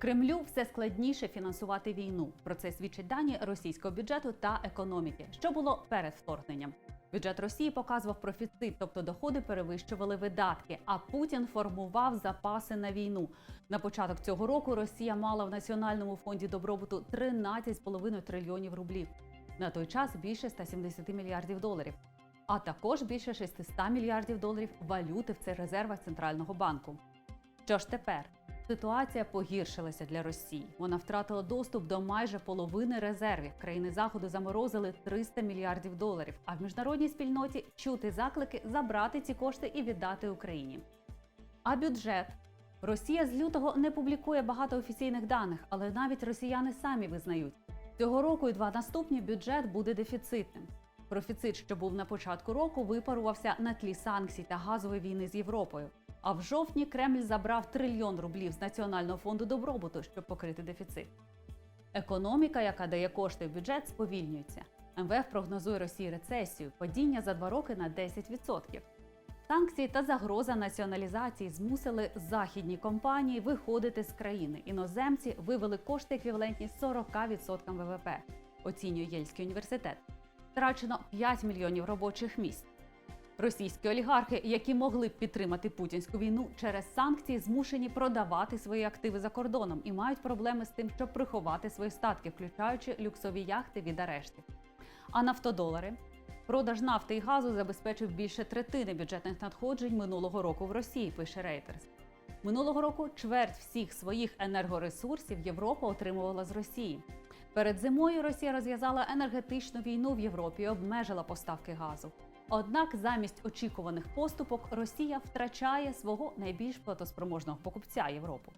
Кремлю все складніше фінансувати війну. Про це свідчать дані російського бюджету та економіки, що було перед вторгненням. Бюджет Росії показував профіцит, тобто доходи перевищували видатки. А Путін формував запаси на війну. На початок цього року Росія мала в Національному фонді добробуту 13,5 трильйонів рублів. На той час більше 170 мільярдів доларів, а також більше 600 мільярдів доларів валюти в цих резервах центрального банку. Що ж тепер? Ситуація погіршилася для Росії. Вона втратила доступ до майже половини резервів. Країни заходу заморозили 300 мільярдів доларів. А в міжнародній спільноті чути заклики забрати ці кошти і віддати Україні. А бюджет Росія з лютого не публікує багато офіційних даних, але навіть росіяни самі визнають, цього року і два наступні бюджет буде дефіцитним. Профіцит, що був на початку року, випарувався на тлі санкцій та газової війни з Європою. А в жовтні Кремль забрав трильйон рублів з Національного фонду добробуту, щоб покрити дефіцит. Економіка, яка дає кошти в бюджет, сповільнюється. МВФ прогнозує Росії рецесію, падіння за два роки на 10%. Санкції та загроза націоналізації змусили західні компанії виходити з країни. Іноземці вивели кошти еквівалентні 40% ВВП, оцінює Єльський університет. Втрачено 5 мільйонів робочих місць. Російські олігархи, які могли б підтримати путінську війну через санкції, змушені продавати свої активи за кордоном і мають проблеми з тим, щоб приховати свої статки, включаючи люксові яхти від арештів. А нафтодолари продаж нафти і газу забезпечив більше третини бюджетних надходжень минулого року в Росії. Пише Reuters. Минулого року чверть всіх своїх енергоресурсів Європа отримувала з Росії. Перед зимою Росія розв'язала енергетичну війну в Європі і обмежила поставки газу. Однак замість очікуваних поступок Росія втрачає свого найбільш платоспроможного покупця Європу.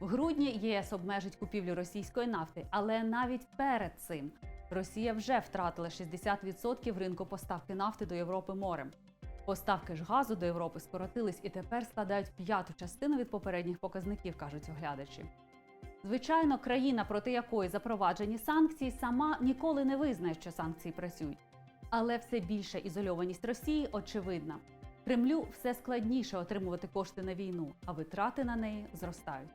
В грудні ЄС обмежить купівлю російської нафти, але навіть перед цим Росія вже втратила 60% ринку поставки нафти до Європи морем. Поставки ж газу до Європи скоротились і тепер складають п'яту частину від попередніх показників, кажуть оглядачі. Звичайно, країна, проти якої запроваджені санкції, сама ніколи не визнає, що санкції працюють. Але все більша ізольованість Росії очевидна. Кремлю все складніше отримувати кошти на війну, а витрати на неї зростають.